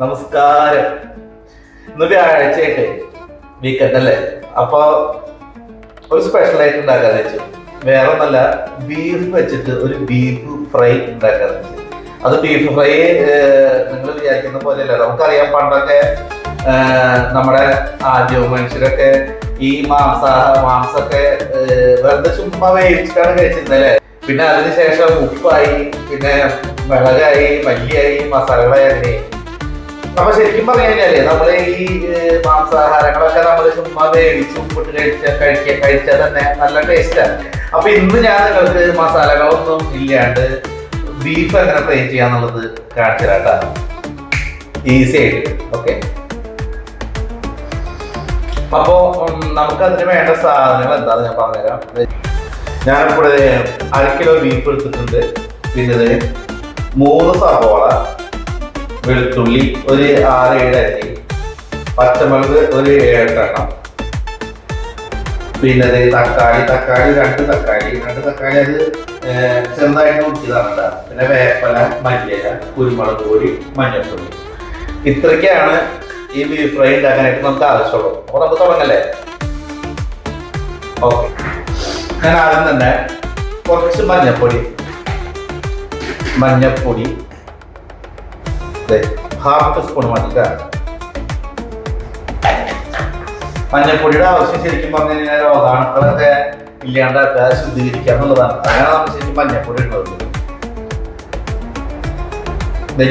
നമസ്കാരം. ഇന്ന് വ്യാഴാഴ്ചയൊക്കെ വീക്കെൻഡ് അല്ലേ? അപ്പൊ ഒരു സ്പെഷ്യൽ ആയിട്ട് ഉണ്ടാക്കാന്ന് വെച്ചു. വേറെ ഒന്നല്ല ബീഫ് വെച്ചിട്ട് ഒരു ബീഫ് ഫ്രൈ ഉണ്ടാക്കാന്ന് വെച്ചു. അത് ബീഫ് ഫ്രൈ നിങ്ങൾ വിചാരിക്കുന്ന പോലെയല്ല. നമുക്കറിയാം പണ്ടൊക്കെ നമ്മുടെ ആദ്യവും മനുഷ്യരൊക്കെ ഈ മാംസ മാംസമൊക്കെ വെറുതെ ചുമ്മാ വേവിച്ചിട്ടാണ് അല്ലേ പിന്നെ അതിനുശേഷം ഉപ്പായി പിന്നെ മിളകായി മല്ലിയായി മസാലകളായി അങ്ങനെ അപ്പൊ ശരിക്കും പറഞ്ഞു കഴിഞ്ഞാൽ നമ്മൾ ഈ മാംസാഹാരങ്ങളൊക്കെ നമ്മൾ ചുമ്മാ വേവിച്ച് ഉപ്പിട്ട് കഴിച്ച കഴിക്കുക കഴിച്ചാൽ തന്നെ നല്ല ടേസ്റ്റാണ് അപ്പൊ ഇന്ന് ഞാൻ നിങ്ങൾക്ക് മസാലകളൊന്നും ഇല്ലാണ്ട് ബീഫ് എങ്ങനെ ഫ്രൈ ചെയ്യാന്നുള്ളത് കാണിച്ചു തരാട്ടാ ഈസി ആയിട്ട് ഓക്കെ അപ്പോ നമുക്ക് അതിന് വേണ്ട സാധനങ്ങൾ എന്താന്ന് ഞാൻ പറഞ്ഞുതരാം. ഞാനിപ്പോൾ അര കിലോ ബീഫ് എടുത്തിട്ടുണ്ട്. പിന്നെ മൂന്ന് സവോള വെളുത്തുള്ളി ഒരു ആറ് ഏഴ് പച്ചമുളക് ഒരു ഏഴെണ്ണം പിന്നെ ദേ തക്കാളി തക്കാളി രണ്ട് തക്കാളി രണ്ട് തക്കാളി അത് ചെറുതായിട്ട് മുറ്റിയതാണ്. പിന്നെ വേപ്പല മല്ലിയില കുരുമുളക് പൊടി മഞ്ഞൾപ്പൊടി. ഇത്രയ്ക്കാണ് ഈ ബീഫ് ഫ്രൈ ഉണ്ടാക്കാനായിട്ട് നമുക്ക് ആവശ്യമുള്ളൂ അപ്പൊ നമുക്ക് തുടങ്ങല്ലേ? ഓക്കെ. ഞാൻ ആദ്യം തന്നെ കുറച്ച് മഞ്ഞപ്പൊടി മഞ്ഞൾപ്പൊടി ഹാഫ് ടീസ്പൂൺ മതി മഞ്ഞൾപ്പൊടിയുടെ ആവശ്യം ശരിക്കും പറഞ്ഞു കഴിഞ്ഞാൽ രോഗാണുക്കളൊക്കെ ഇല്ലാണ്ടാക്കുക ശുദ്ധീകരിക്കുക എന്നുള്ളതാണ്. അതിനാണ് നമ്മൾ ശരിക്കും മഞ്ഞൾപ്പൊടി ഇടുന്നത്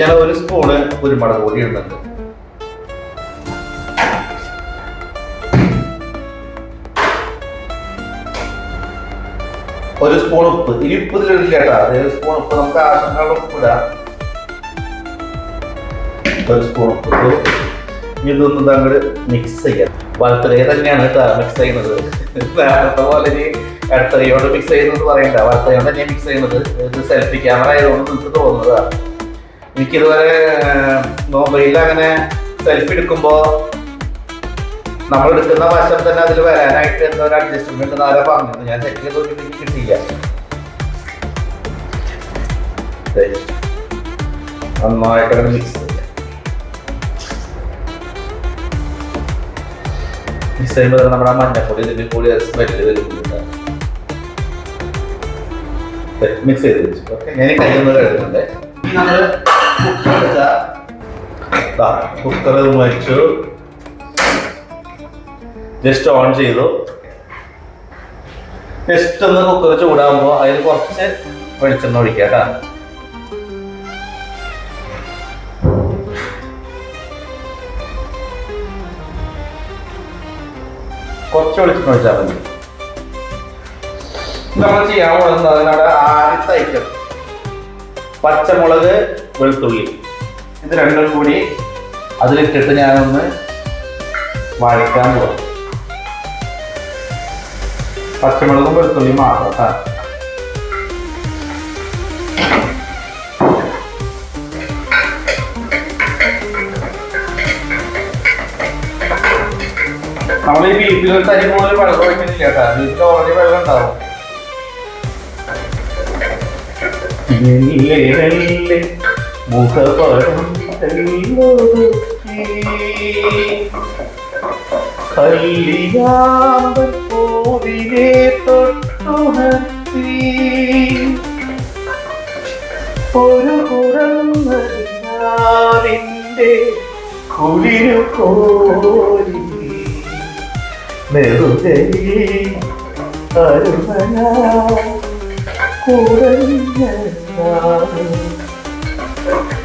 ഞാൻ ഒരു സ്പൂണ് കുരുമുളക് പൊടി ഇടുന്നുണ്ട്. ഒരു സ്പൂൺ ഉപ്പ്. ഇനി ഉപ്പ് ഇതിലിടില്ല കേട്ടോ. അതായത് സ്പൂൺ ഉപ്പ് നമുക്ക് ആവശ്യമുള്ള ഉപ്പ് ഒരു സ്പൂൺ കൊടുത്തു ഇതൊന്നും താങ്കൾ മിക്സ് ചെയ്യാം. വലത്തലേ തന്നെയാണ് കേട്ടോ മിക്സ് ചെയ്യുന്നത്. നേരത്തെ പോലെ ഇനി ഇടത്തലയോട് മിക്സ് ചെയ്യുന്നത് പറയണ്ട. വലത്തലയോട് തന്നെ മിക്സ് ചെയ്യുന്നത്. ഇത് സെൽഫി ക്യാമറ ആയതുകൊണ്ട് നിങ്ങൾക്ക് തോന്നുന്നതാണ് എനിക്കിതുവരെ മൊബൈലിൽ അങ്ങനെ സെൽഫി എടുക്കുമ്പോൾ നമ്മൾ എടുക്കുന്ന വശം തന്നെ അതിൽ വരാനായിട്ട് എന്തോ ഒരു അഡ്ജസ്റ്റ്മെന്റ് നേരെ പറഞ്ഞത്? ഞാൻ ചെക്ക് ചെയ്തോണ്ട് എനിക്ക് കിട്ടിയില്ല. നന്നായിട്ട് മിക്സ് മിക്സ് ചെയ്യുമ്പോൾ തന്നെ നമ്മുടെ ആ മഞ്ഞപ്പൊടി ഇതിന് കൂടി സ്മെല്ല് വരുന്നുണ്ട് മിക്സ് ചെയ്ത് വെച്ചു ഞാൻ കഴിയുന്നത് കഴിഞ്ഞിട്ടുണ്ട് കുക്കർ എടുക്കുക കുക്കർ ജസ്റ്റ് ഓൺ ചെയ്തു. ജസ്റ്റ് ഒന്ന് കുക്കർ ചൂടാകുമ്പോൾ അതിൽ കുറച്ച് വെളിച്ചെണ്ണ ഒഴിക്കുക കേട്ടോ. കുറച്ച് വെളിച്ചെണ്ണ ഒഴിച്ചാൽ മതി. നമ്മൾ ചെയ്യാൻ പോകുന്നത് അതിനവിടെ ആദ്യത്തെ ഐറ്റം പച്ചമുളക് വെളുത്തുള്ളി. ഇത് രണ്ടും കൂടി അതിലിട്ടിട്ട് ഞാനൊന്ന് വഴറ്റാൻ പോകും പച്ചമുളകും വെളുത്തുള്ളിയും മാത്രം കേട്ടോ നമ്മൾ ഈ ബീഫിൽ തരി പോലും വെള്ളം ഒഴിക്കുന്നില്ല കേട്ടോ ബീഫിൽ ഓൾറെഡി വെള്ളം ഉണ്ടാവും മെല്ലെ മെല്ലെ മുഖപടം തെളിയൊതുക്കി. കല്യാമ്പൽ പൂവിനെ തൊട്ടുണർത്തി ഒരു കുടന്നതിന്റെ കുളിരു കോരി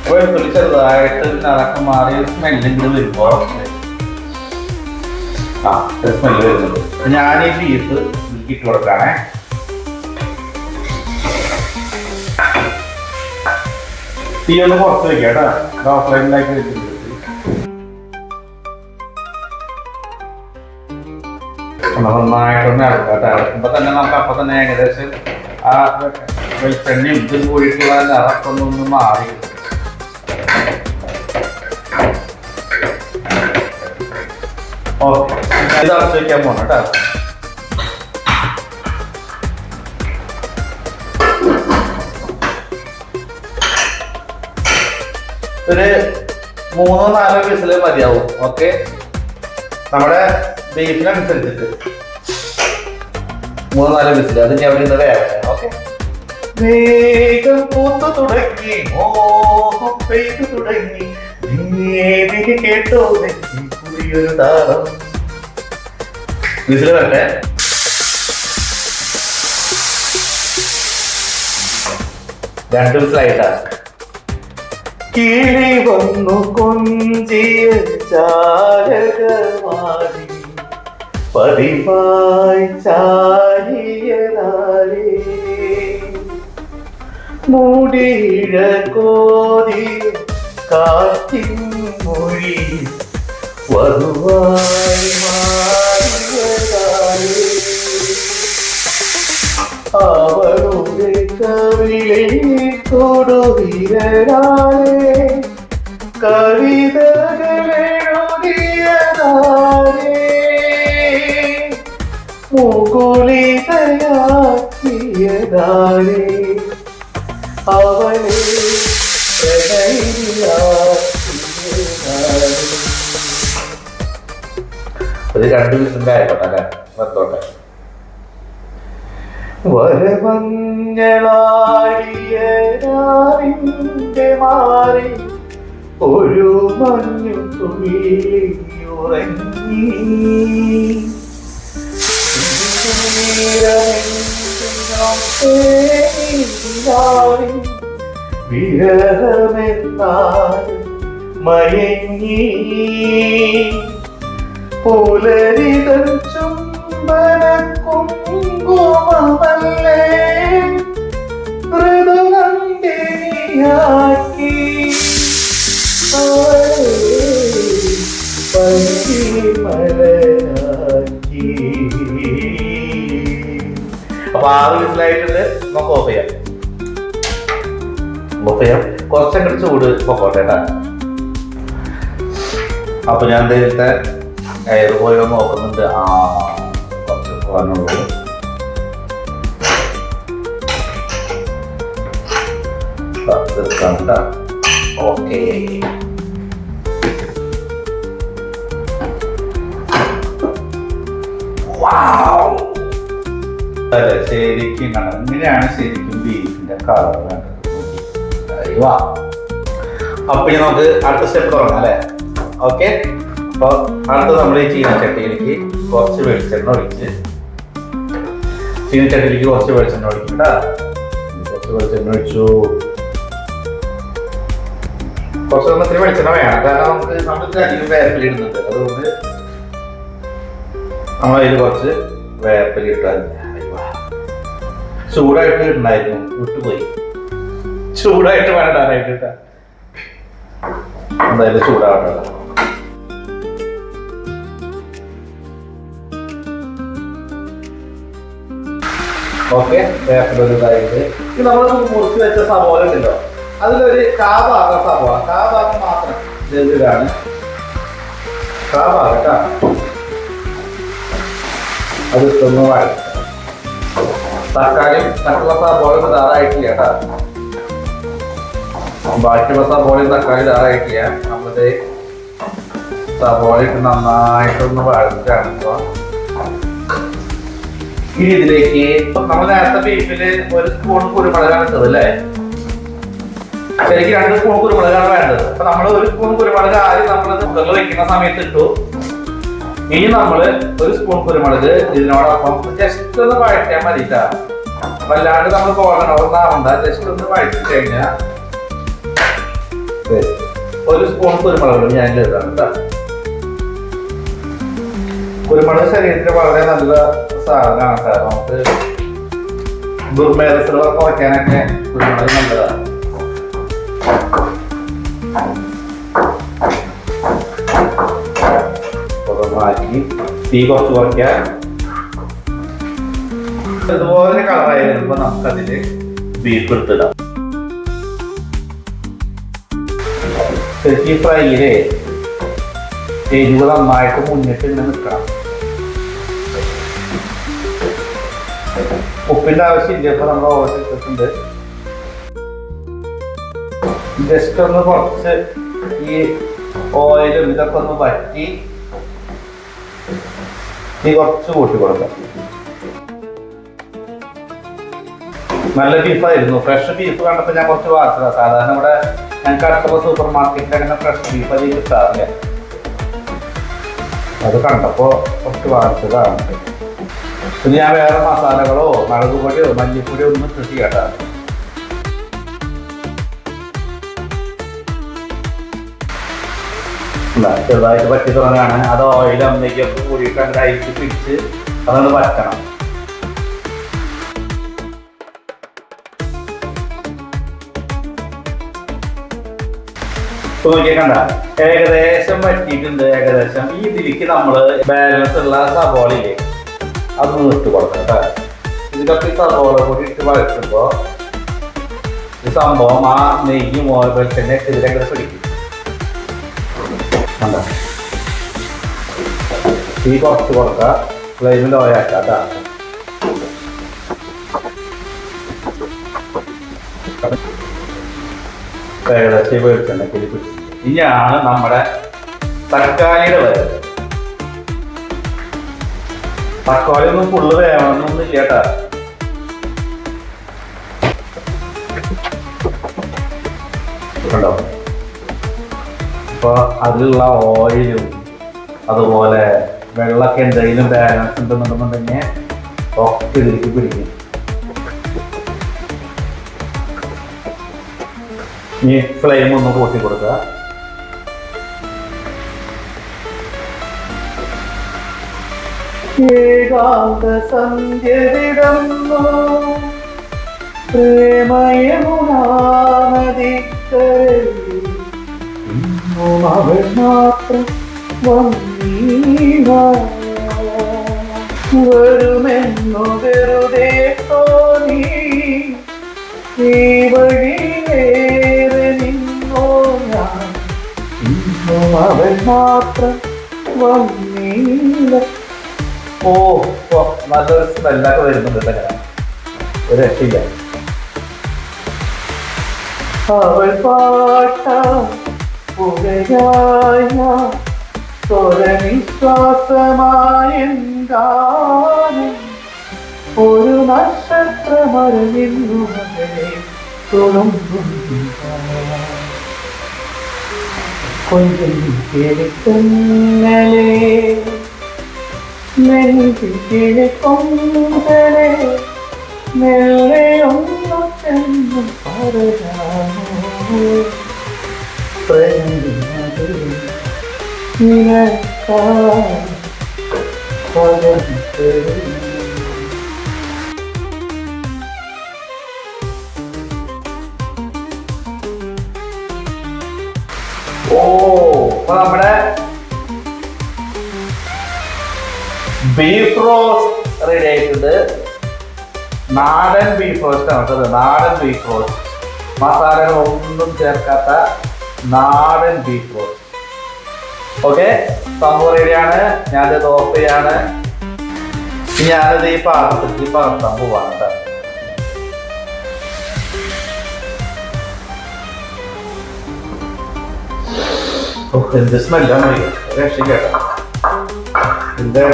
വെളുത്തുള്ളി ചെറുതായിട്ട് മാറി ആ സ്മെല്ല് വരുന്നുണ്ട് ഞാൻ ഈ ബീഫ് ഇട്ട് കൊടുക്കാണേ തീ ഒന്ന് പുറത്ത് വെക്കാം കേട്ടോ ഓഫ്ലൈനിലാക്കി വെച്ചിട്ടുണ്ട് ഒന്ന് നന്നായിട്ടൊന്ന് ഇളക്കാം കേട്ടോ ഇളക്കുമ്പോ തന്നെ നമുക്ക് അപ്പൊ തന്നെ ഏകദേശം ആ വെളിച്ചെണ്ണയും ഇതും കൂടിയിട്ടുള്ള നിറക്കൊന്നും മാറി. ഓക്കെ. ഇത് അടച്ചു വെക്കാൻ പോണം കേട്ടോ. ഒരു മൂന്നോ നാലോ വിസിൽ മതിയാവും. ഓക്കെ. നമ്മുടെ ബീഫിനനുസരിച്ചിട്ട് മൂന്നോ നാല് അത് ഞാൻ അവിടെ നിന്ന് വേറെ ഓക്കെ തുടങ്ങി കിളി വന്നു കൊഞ്ചിയ ചാരകമാരി പതിവായി ചാരിയതാരേ കോരി കാറ്റിൻ മൊഴി വധുവായി മാറിയതാരേ അവളുടെ കവിളെ കൊടുവിരലാലെ കവിതകളെഴുതിയതാരേ മുകുളിതയാക്കിയതാരേ അവളെ ഒരു രണ്ട് ദിവസത്തിന്റെ ആയിക്കോട്ടെ അല്ലേ? വന്നോട്ടെ വരമഞ്ഞളാടിയ മാറി. ഒരു മഞ്ഞു തുള്ളിയുറങ്ങി വിരഹമെന്നാൽ മയങ്ങി പുലരിതൻ ചുംബന കുങ്കുമമല്ലേ മൃദുനന്ദിനിയാക്കി അവളെ അപ്പൊ ആറ് വിസിലായിട്ടുണ്ട്. നമുക്ക് ഓഫ് ചെയ്യാം. ഓഫ് ചെയ്യാം. കുറച്ചൊക്കെ ചൂട് പൊക്കോട്ടെ കേട്ടാ. അപ്പൊ ഞാൻ നേരത്തെ എയർ പോയോ നോക്കുന്നുണ്ട് ആ കുറച്ച് പോകാനുള്ളൂ കണ്ട ഓക്കെ അതെ ശരിക്കും കണ്ട? ഇങ്ങനെയാണ് ശരിക്കും ബീഫിന്റെ കളർ അപ്പൊ ഇനി നമുക്ക് അടുത്ത സ്റ്റെപ്പ് തുടങ്ങാം അല്ലേ? ഓക്കെ അപ്പൊ അടുത്ത് നമ്മൾ ഈ ചീനച്ചട്ടിയിലേക്ക് കുറച്ച് വെളിച്ചെണ്ണ ഒഴിച്ച് ചീനച്ചട്ടിയിലേക്ക് കുറച്ച് വെളിച്ചെണ്ണ ഒഴിക്കണ്ട കുറച്ച് വെളിച്ചെണ്ണ ഒഴിച്ചു. കുറച്ച് ഇത്തിരി വെളിച്ചെണ്ണ വേണം. കാരണം നമുക്ക് നമുക്ക് അധികം വേർപ്പിൽ ഇടുന്നുണ്ട്. അതുകൊണ്ട് നമ്മൾ അതിൽ കുറച്ച് വേർപ്പിൽ ഇട്ടാൽ ചൂടായിട്ട് ഉണ്ടായിരുന്നു. വിട്ടുപോയി. ചൂടായിട്ട് വേണ്ടാനായിട്ട് എന്തായാലും ചൂടാവട്ടെ. ഓക്കെ ഇതായിട്ട്. ഇത് നമ്മൾ മുറിച്ച് വെച്ച സവോള ഉണ്ടല്ലോ. അതിലൊരു കാ ഭാഗം സവോള മാത്രം ഇതിലാണ് കാ അത് ഇട്ടൊന്ന് വഴറ്റുക മസാല മറ്റുള്ള സവോള ധാരായിട്ടില്ല ബാക്കി മസാല സവോളയും തക്കാളി ധാരായിട്ടില്ല നമ്മളിത് സവോള നന്നായിട്ടൊന്ന് വഴറ്റാണ് ഇനി ഇതിലേക്ക് നമ്മൾ നേരത്തെ ബീഫിൽ ഒരു സ്പൂൺ കുരുമുളകാണ് ഇട്ടത് അല്ലേ? ശരിക്കും രണ്ട് സ്പൂൺ കുരുമുളകാണ് വേണ്ടത്. അപ്പൊ നമ്മൾ ഒരു സ്പൂൺ കുരുമുളക് ആദ്യം നമ്മൾ കുക്കറിൽ വെക്കുന്ന സമയത്ത് ഇട്ടു. ഇനി നമ്മൾ ഒരു സ്പൂൺ കുരുമുളക് ഇതിനോടൊപ്പം ജസ്റ്റ് ഒന്ന് വഴറ്റാൻ മതിട്ടാ വല്ലാണ്ട് നമ്മൾ പോകണം ആവണ്ട ജസ്റ്റ് ഒന്ന് വഴറ്റി കഴിഞ്ഞാൽ ഒരു സ്പൂൺ കുരുമുളക് ഞാൻ കേട്ടോ കുരുമുളക് ശരീരത്തിന് വളരെ നല്ല സാധനമാണ് കേട്ടോ നമുക്ക് ദുർമേധസ്സുകളൊക്കെ കുറയ്ക്കാനൊക്കെ കുരുമുളക് നല്ലതാണ്. മാറ്റി തീ കുറച്ച് കുറയ്ക്കുക. ഇതുപോലെ കളറായി വരുമ്പോൾ നമുക്കതിൽ ബീഫ് എടുത്തിടാം. ശരിക്കും ഫ്രൈയിൽ എരിവ് നന്നായിട്ട് മുന്നിട്ട് ഇങ്ങനെ നിൽക്കണം. ഉപ്പിന്റെ ആവശ്യമില്ല ഇപ്പൊ നമ്മൾ ഓർഡർ ഇട്ടിട്ടുണ്ട്. ജസ്റ്റ് ഒന്ന് കുറച്ച് ഈ ഓയിലും ഇതൊക്കെ ഒന്ന് വറ്റി ഈ കുറച്ച് കൂട്ടി കൊടുക്കാം. നല്ല ബീഫായിരുന്നു ഫ്രഷ് ബീഫ് കണ്ടപ്പോൾ ഞാൻ കുറച്ച് വാർത്തത സാധാരണ ഇവിടെ ഞങ്ങൾക്ക് അടുത്തുള്ള സൂപ്പർ മാർക്കറ്റിൽ അങ്ങനെ ഫ്രഷ് ബീഫ് അധികം കിട്ടാറില്ല? അത് കണ്ടപ്പോൾ കുറച്ച് വാങ്ങിച്ചതാണ്. പിന്നെ ഞാൻ വേറെ മസാലകളോ മുളക് പൊടിയോ മല്ലിപ്പൊടിയോ ഒന്നും കൃഷി കേട്ടാ. ചെറുതായിട്ട് പറ്റി തുടങ്ങാണ് അത് ഓയിൽ അമ്മയ്ക്കൊക്കെ കൂടിയിട്ട് അങ്ങനെ അരിച്ച് പിടിച്ച് അതൊന്ന് പറ്റണം ഇപ്പൊ കണ്ട? ഏകദേശം പറ്റിയിട്ടുണ്ട് ഏകദേശം. ഈ ഇതിലേക്ക് നമ്മൾ ബാലൻസ് ഉള്ള സബോളയില്ലേ അത് ഇട്ട് കൊടുക്കാം കേട്ടോ ഇതിലൊക്കെ ഈ സബോള കൂടി ഇട്ട് വഴക്കുമ്പോൾ ഈ സംഭവം ആ നെയ്യും വെളിച്ചെണ്ണ തന്നെ ഇതിലൊക്കെ പിടിക്കും. കണ്ടോ? തീ കുറച്ച് കൊടുക്കുക ഫ്ലെയിമിൽ ആക്കുക കേട്ടോ ഏകദേശം ഇനിയാണ് നമ്മുടെ തക്കാളിയുടെ വരുന്നത് തക്കാളി ഒന്നും ഫുള്ള് വേണമെന്നൊന്നും ഇല്ല കേട്ടാ കണ്ടോ? അപ്പൊ അതിലുള്ള ഓയിലും അതുപോലെ വെള്ളമൊക്കെ എന്തെങ്കിലും ബാലൻസ് ഉണ്ടെന്നുണ്ടെന്നുണ്ടെങ്കിൽ ഒക്കെ ഇതിലേക്ക് പിടിക്കും. ഇനി ഫ്ലെയിം ഒന്ന് കൂട്ടി കൊടുക്കുക. ഏകാന്ത സന്ധ്യ വിടന്നു മാത്രം വരുമെന്നു വെറുതെ തോന്നി. ഈ വഴിയേറെ നിന്നോ ഞാൻ? ഇന്നും അവൻ മാത്രം വന്നീല ഓ നല്ലൊരു സ്മെല്ലൊക്കെ വരുന്നുണ്ട് ഒരു രക്ഷയില്ല. അവൾ പാട്ട. പുകയായ ഒരു നക്ഷത്രമറിഞ്ഞു കൊഞ്ചം ചെന്നു പറയാമോ ഓ അപ്പൊ നമ്മുടെ ബീഫ് റോസ്റ്റ് റെഡി ആയിട്ടുണ്ട്. നാടൻ ബീഫ് റോസ്റ്റ് ആണ് നാടൻ ബീഫ് റോസ്റ്റ് മസാലകളൊന്നും ചേർക്കാത്ത നാടൻ റോസ്റ്റ് ഓക്കെ സംഭവം റെഡിയാണ് ഞാനത് തോപ്പയാണ് ഞാനത് ഈ പാത്രത്തിൽ പകർത്താൻ പോവാണ് കേട്ടോ. എന്ത് സ്മെല്ലാണ് രക്ഷിക്കട്ടെ ഇതിന്റെ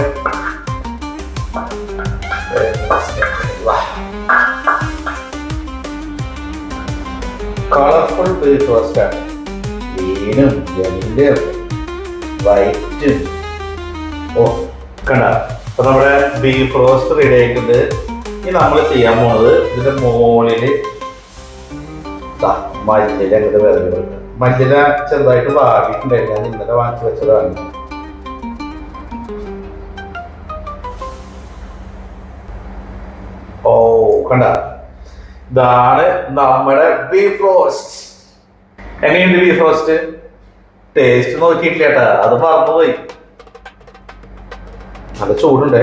കളർഫുൾ ബീഫ് റോസ്റ്റാണ് ഗ്രീനും യെല്ലും വൈറ്റും ഓ കണ്ട അപ്പൊ നമ്മുടെ ബീഫ് റോസ്റ്റ് റെഡി ആയിട്ടുണ്ട്. ഇനി നമ്മൾ ചെയ്യാൻ പോണത് ഇതിന്റെ മുകളിൽ ദാ മല്ലിയില അങ്ങോട്ട് വിതറി കൊടുക്കുക മല്ലിയില ചെറുതായിട്ട് വാടിയിട്ടുണ്ടായിരുന്നു ഞാൻ ഇന്നലെ വാങ്ങിച്ചു വെച്ചതാണ്. ഓ കണ്ട? ഇതാണ് നമ്മുടെ ബീഫ് റോസ്റ്റ് എങ്ങനെയുണ്ട് ബീഫ് റോസ്റ്റ് ടേസ്റ്റ് നോക്കിയിട്ടില്ല കേട്ടാ. അത് മറന്നുപോയി. നല്ല ചൂടുണ്ട്.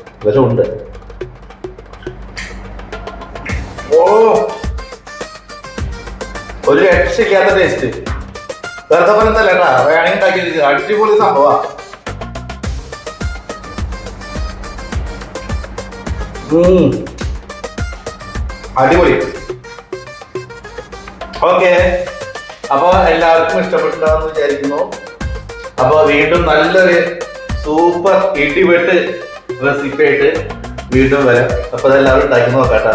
നല്ല ചൂടുണ്ട്. ഓ! ഒരു രക്ഷിക്കാത്ത ടേസ്റ്റ് വെറുതെ പറഞ്ഞല്ല കേട്ടാ. വേണമെങ്കിൽ ഉണ്ടാക്കി അടിപൊളി സംഭവ. അടിപൊളി. ഓക്കെ. അപ്പോൾ എല്ലാവർക്കും ഇഷ്ടപ്പെട്ടിട്ടുണ്ടാവുമെന്ന് വിചാരിക്കുന്നു. അപ്പോൾ വീണ്ടും നല്ലൊരു സൂപ്പർ ഇടിവെട്ട് റെസിപ്പി ആയിട്ട് വീണ്ടും വരാം. അപ്പോൾ അതെല്ലാവരും ഉണ്ടാക്കി നോക്കാട്ടാ